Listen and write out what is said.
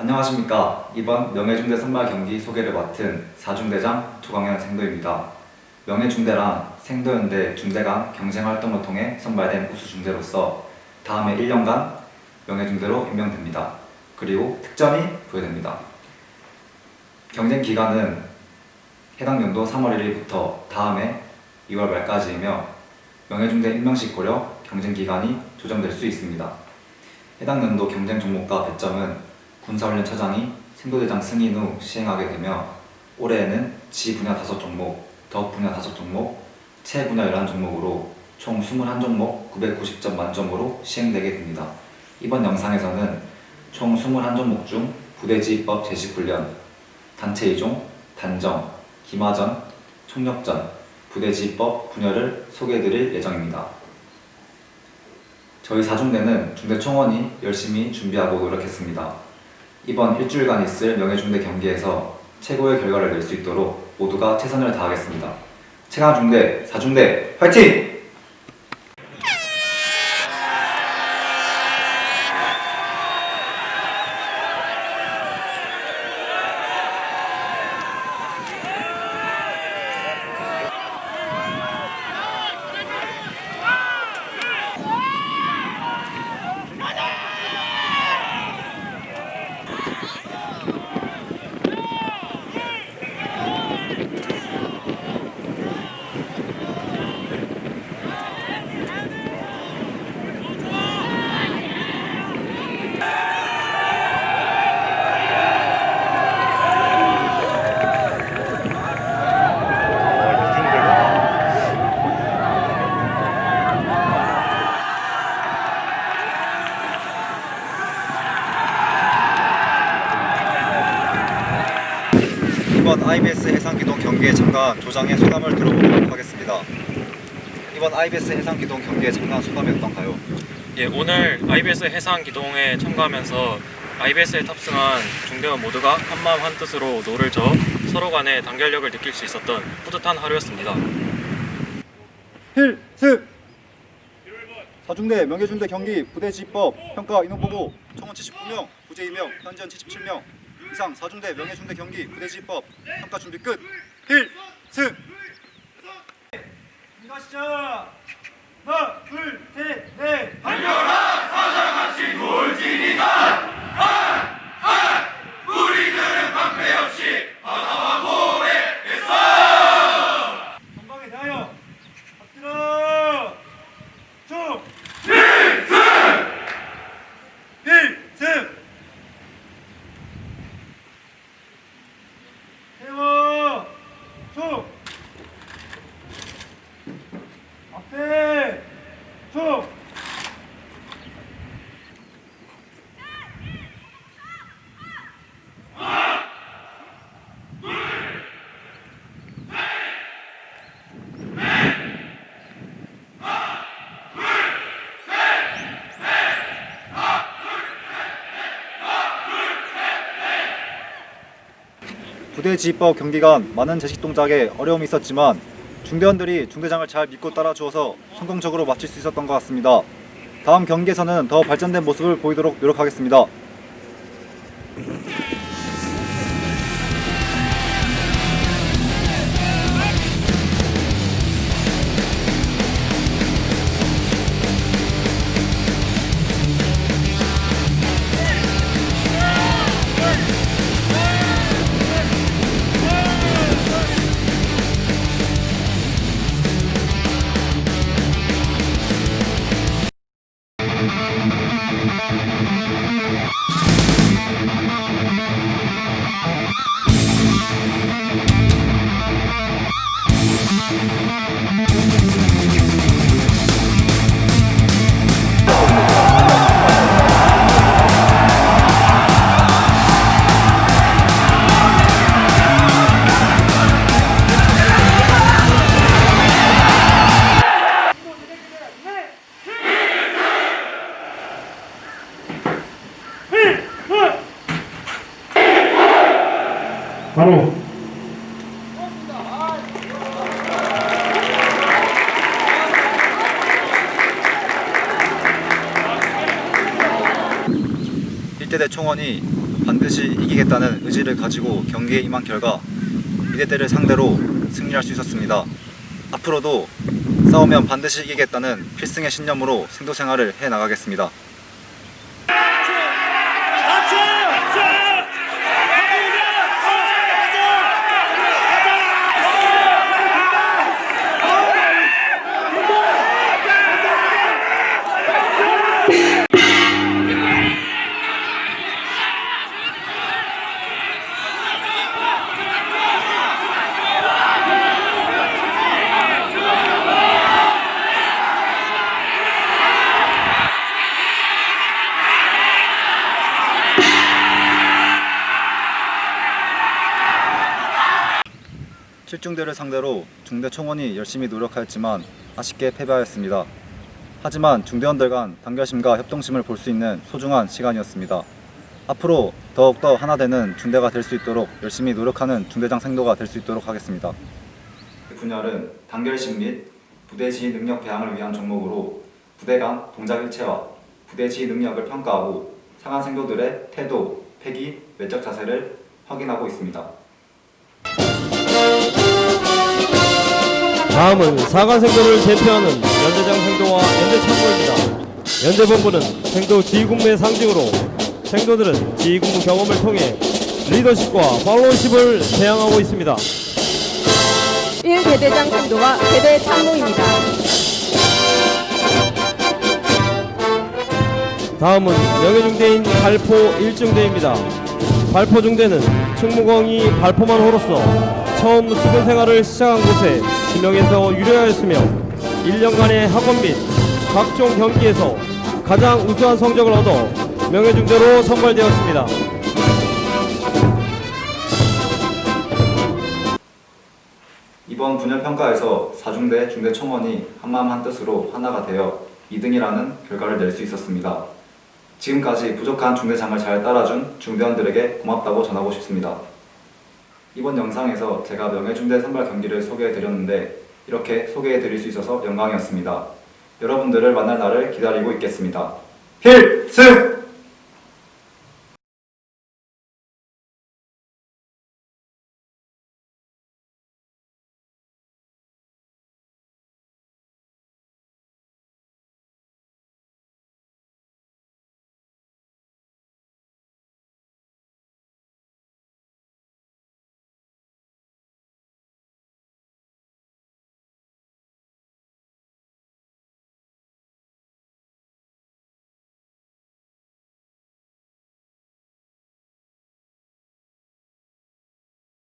안녕하십니까. 이번 명예중대 선발 경기 소개를 맡은 사중대장 조광현 생도입니다. 명예중대란 생도연대 중대 간 경쟁 활동을 통해 선발된 우수중대로서 다음에 1년간 명예중대로 임명됩니다. 그리고 특전이 부여됩니다. 경쟁 기간은 해당 연도 3월 1일부터 다음해 2월 말까지이며 명예중대 임명식 고려 경쟁 기간이 조정될 수 있습니다. 해당 연도 경쟁 종목과 배점은 군사훈련 차장이 생도대장 승인 후 시행하게 되며 올해에는 지 분야 5종목, 더 분야 5종목, 채 분야 11종목으로 총 21종목 990점 만점으로 시행되게 됩니다. 이번 영상에서는 총 21종목 중 부대지휘법 제식훈련, 단체 이종, 단정, 기마전, 총력전, 부대지휘법 분야를 소개해드릴 예정입니다. 저희 사중대는 중대 총원이 열심히 준비하고 노력했습니다. 이번 일주일간 있을 명예중대 경기에서 최고의 결과를 낼 수 있도록 모두가 최선을 다하겠습니다. 최강중대 사중대 화이팅! 이번 IBS 해상기동 경기에 참가한 조장의 소감을 들어보도록 하겠습니다. 이번 IBS 해상기동 경기에 참가한 소감이 어떤가요? 예, 오늘 IBS 해상 기동에 참가하면서 IBS에 탑승한 중대원 모두가 한마음 한뜻으로 노를 저어 서로 간의 단결력을 느낄 수 있었던 뿌듯한 하루였습니다. 필승 사중대 명예중대 경기 부대 지법 평가 인원 보고 총원 79명 부재 2명 현재원 77명 이상 사중대 명예중대 경기 부대지법 평가 준비 끝. 필승. 인가시죠. 하나 둘 셋넷. 건강에 대하여 박들어 쭉 필승 필승 세워 쭉 앞에 쭉 부대지휘법 경기간 많은 제식 동작에 어려움이 있었지만 중대원들이 중대장을 잘 믿고 따라주어서 성공적으로 마칠 수 있었던 것 같습니다. 다음 경기에서는 더 발전된 모습을 보이도록 노력하겠습니다. 바로 일대대 총원이 반드시 이기겠다는 의지를 가지고 경기에 임한 결과 이대대를 상대로 승리할 수 있었습니다. 앞으로도 싸우면 반드시 이기겠다는 필승의 신념으로 생도 생활을 해 나가겠습니다. 칠중대를 상대로 중대 총원이 열심히 노력하였지만 아쉽게 패배하였습니다. 하지만 중대원들 간 단결심과 협동심을 볼 수 있는 소중한 시간이었습니다. 앞으로 더욱더 하나 되는 중대가 될 수 있도록 열심히 노력하는 중대장 생도가 될 수 있도록 하겠습니다. 분열은 단결심 및 부대 지휘 능력 배양을 위한 종목으로 부대 간 동작 일체와 부대 지휘 능력을 평가하고 상한 생도들의 태도, 패기, 외적 자세를 확인하고 있습니다. 다음은 사관생도를 대표하는 연대장 생도와 연대 참모입니다. 연대본부는 생도 지휘군무의 상징으로 생도들은 지휘군무 경험을 통해 리더십과 팔로우십을 배양하고 있습니다. 1대대장 생도와 대대 참모입니다. 다음은 명예중대인 발포 1중대입니다. 발포 중대는 충무공이 발포만 호로서 처음 수군 생활을 시작한 곳에 지명에서 유려하였으며 1년간의 학원 및 각종 경기에서 가장 우수한 성적을 얻어 명예중대로 선발되었습니다. 이번 분열 평가에서 사중대 중대 총원이 한마음 한뜻으로 하나가 되어 2등이라는 결과를 낼 수 있었습니다. 지금까지 부족한 중대장을 잘 따라준 중대원들에게 고맙다고 전하고 싶습니다. 이번 영상에서 제가 명예중대 선발 경기를 소개해 드렸는데 이렇게 소개해 드릴 수 있어서 영광이었습니다. 여러분들을 만날 날을 기다리고 있겠습니다. 필승!